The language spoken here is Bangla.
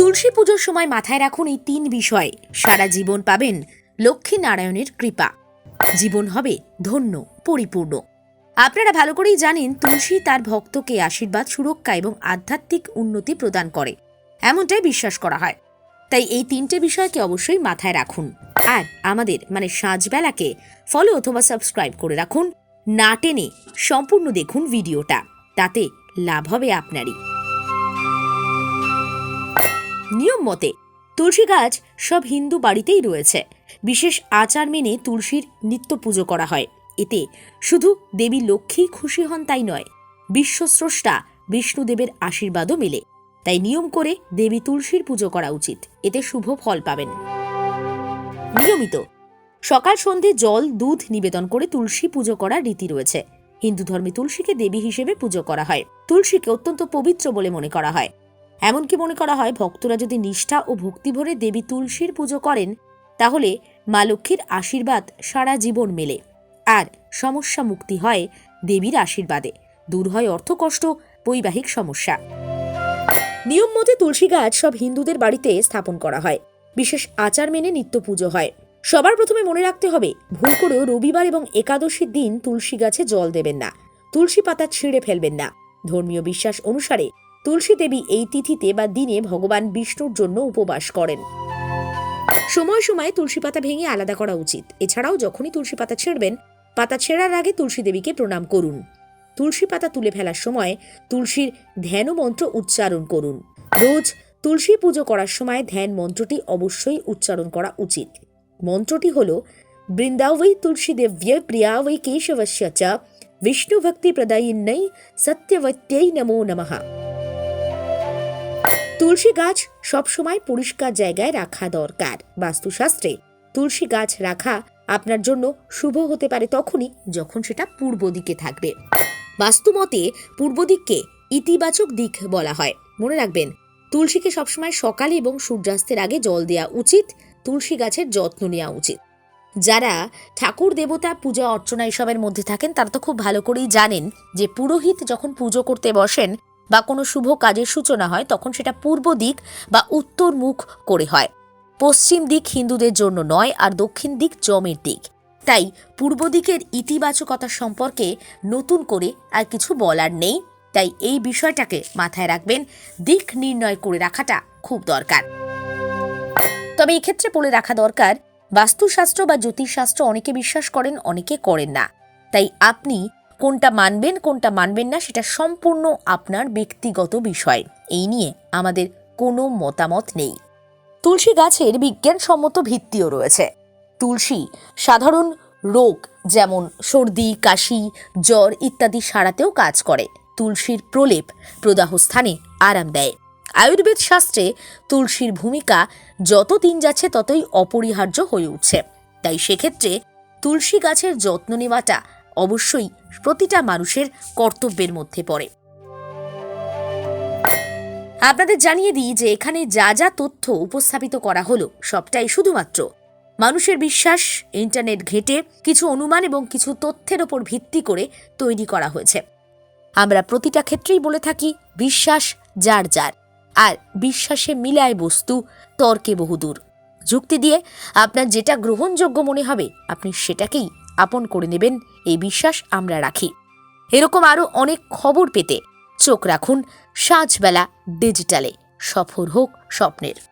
তুলসী পুজোর সময় মাথায় রাখুন এই তিন বিষয়। সারা জীবন পাবেন লক্ষ্মী নারায়ণের কৃপা। জীবন হবে ধন্য, পরিপূর্ণ। আপনারা ভালো করেই জানেন তুলসী তার ভক্তকে আশীর্বাদ, সুরক্ষা এবং আধ্যাত্মিক উন্নতি প্রদান করে। এমনটাই বিশ্বাস করা হয়। তাই এই তিনটে বিষয়কে অবশ্যই মাথায় রাখুন। আর আমাদের মানে সাঁঝবেলাকে ফলো অথবা সাবস্ক্রাইব করে রাখুন। না টেনে সম্পূর্ণ দেখুন ভিডিওটা। তাতে লাভ হবে আপনারই। নিয়ম মতে তুলসী গাছ সব হিন্দু বাড়িতেই রয়েছে। বিশেষ আচার মেনে তুলসীর নিত্য পুজো করা হয়। এতে শুধু দেবী লক্ষ্মী খুশি হন তাই নয়, বিশ্বস্রষ্টা বিষ্ণুদেবের আশীর্বাদও মেলে। তাই নিয়ম করে দেবী তুলসীর পুজো করা উচিত। এতে শুভ ফল পাবেন। নিয়মিত সকাল, সন্ধে জল, দুধ নিবেদন করে তুলসী পুজো করার রীতি রয়েছে। হিন্দু ধর্মে তুলসীকে দেবী হিসেবে পুজো করা হয়। তুলসীকে অত্যন্ত পবিত্র বলে মনে করা হয়। এমনকি মনে করা হয় ভক্তরা যদি নিষ্ঠা ও ভক্তি ভরে দেবী তুলসীর পুজো করেন, তাহলে মা লক্ষ্মীর আশীর্বাদ সারা জীবন মেলে। আর সমস্যা মুক্তি হয় দেবীর আশীর্বাদে। দূর হয় অর্থকষ্ট বৈবাহিক সমস্যা। নিয়ম মতে তুলসী গাছ সব হিন্দুদের বাড়িতে স্থাপন করা হয়। বিশেষ আচার মেনে নিত্য পুজো হয়। সবার প্রথমে মনে রাখতে হবে, ভুল করেও রবিবার এবং একাদশীর দিন তুলসী গাছে জল দেবেন না। তুলসী পাতা ছিঁড়ে ফেলবেন না। ধর্মীয় বিশ্বাস অনুসারে তুলসী দেবী এই তিথিতে বা দিনে ভগবান বিষ্ণুর জন্য উপবাস করেন। সময় সময় তুলসী পাতা ভেঙে আলাদা করা উচিত। এছাড়াও যখনই তুলসী পাতা ছেড়বেন, পাতা ছেঁড়ার আগে তুলসী দেবীকে প্রণাম করুন। তুলসী পাতা তুলে ফেলার সময় তুলসীর ধ্যান মন্ত্র উচ্চারণ করুন। রোজ তুলসী পুজো করার সময় ধ্যান মন্ত্রটি অবশ্যই উচ্চারণ করা উচিত। মন্ত্রটি হল, বৃন্দাবৈ তুলসী দেব্য প্রিয়াবৈ কেশবস্য চ বিষ্ণু ভক্তি প্রদায়িন্নৈ সত্যবত্যৈ নমো নমঃ। তুলসী গাছ সবসময় পরিষ্কার জায়গায় রাখা দরকার। বাস্তুশাস্ত্রে তুলসী গাছ রাখা আপনার জন্য শুভ হতে পারে তখনই যখন সেটা পূর্ব দিকে থাকবে। বাস্তুমতে পূর্ব দিককে ইতিবাচক দিক বলা হয়। মনে রাখবেন, তুলসীকে সবসময় সকালে এবং সূর্যাস্তের আগে জল দেওয়া উচিত, তুলসী গাছের যত্ন নেওয়া উচিত। যারা ঠাকুর, দেবতা, পূজা, অর্চনা এসবের মধ্যে থাকেন, তারা তো খুব ভালো করেই জানেন যে পুরোহিত যখন পুজো করতে বসেন বা কোনো শুভ কাজের সূচনা হয়, তখন সেটা পূর্ব দিক বা উত্তর মুখ করে হয়। পশ্চিম দিক হিন্দুদের জন্য নয় আর দক্ষিণ দিক জমের দিক। তাই পূর্ব দিকের ইতিবাচকতা সম্পর্কে নতুন করে আর কিছু বলার নেই। তাই এই বিষয়টাকে মাথায় রাখবেন, দিক নির্ণয় করে রাখাটা খুব দরকার। তবে এই ক্ষেত্রে বলে রাখা দরকার, বাস্তুশাস্ত্র বা জ্যোতিষশাস্ত্র অনেকে বিশ্বাস করেন, অনেকে করেন না। তাই আপনি কোনটা মানবেন কোনটা মানবেন না, সেটা সম্পূর্ণ আপনার ব্যক্তিগত বিষয়। এই নিয়ে আমাদের কোনো মতামত নেই। তুলসী গাছের বিজ্ঞানসম্মত ভিত্তিও রয়েছে। তুলসী সাধারণ রোগ যেমন সর্দি, কাশি, জ্বর ইত্যাদি সারাতেও কাজ করে। তুলসীর প্রলেপ প্রদাহ স্থানে আরাম দেয়। আয়ুর্বেদ শাস্ত্রে তুলসীর ভূমিকা যত দিন যাচ্ছে ততই অপরিহার্য হয়ে উঠছে। তাই সেক্ষেত্রে তুলসী গাছের যত্ন নেওয়াটা অবশ্যই প্রতিটা মানুষের কর্তব্যের মধ্যে পড়ে। আপনাদের জানিয়ে দিই যে এখানে যা যা তথ্য উপস্থাপিত করা হলো, সবটাই শুধুমাত্র। মানুষের বিশ্বাস, ইন্টারনেট ঘেটে কিছু অনুমান এবং কিছু তথ্যের ওপর ভিত্তি করে তৈরি করা হয়েছে। আমরা প্রতিটা ক্ষেত্রেই বলে থাকি, বিশ্বাস যার যার, আর বিশ্বাসে মিলায় বস্তু, তর্কে বহুদূর। যুক্তি দিয়ে আপনার যেটা গ্রহণযোগ্য মনে হবে, আপনি সেটাকেই আপন করে নেবেন, এই বিশ্বাস আমরা রাখি। এরকম আরও অনেক খবর পেতে চোখ রাখুন সাঁঝবেলা ডিজিটালে। সফর হোক স্বপ্নের।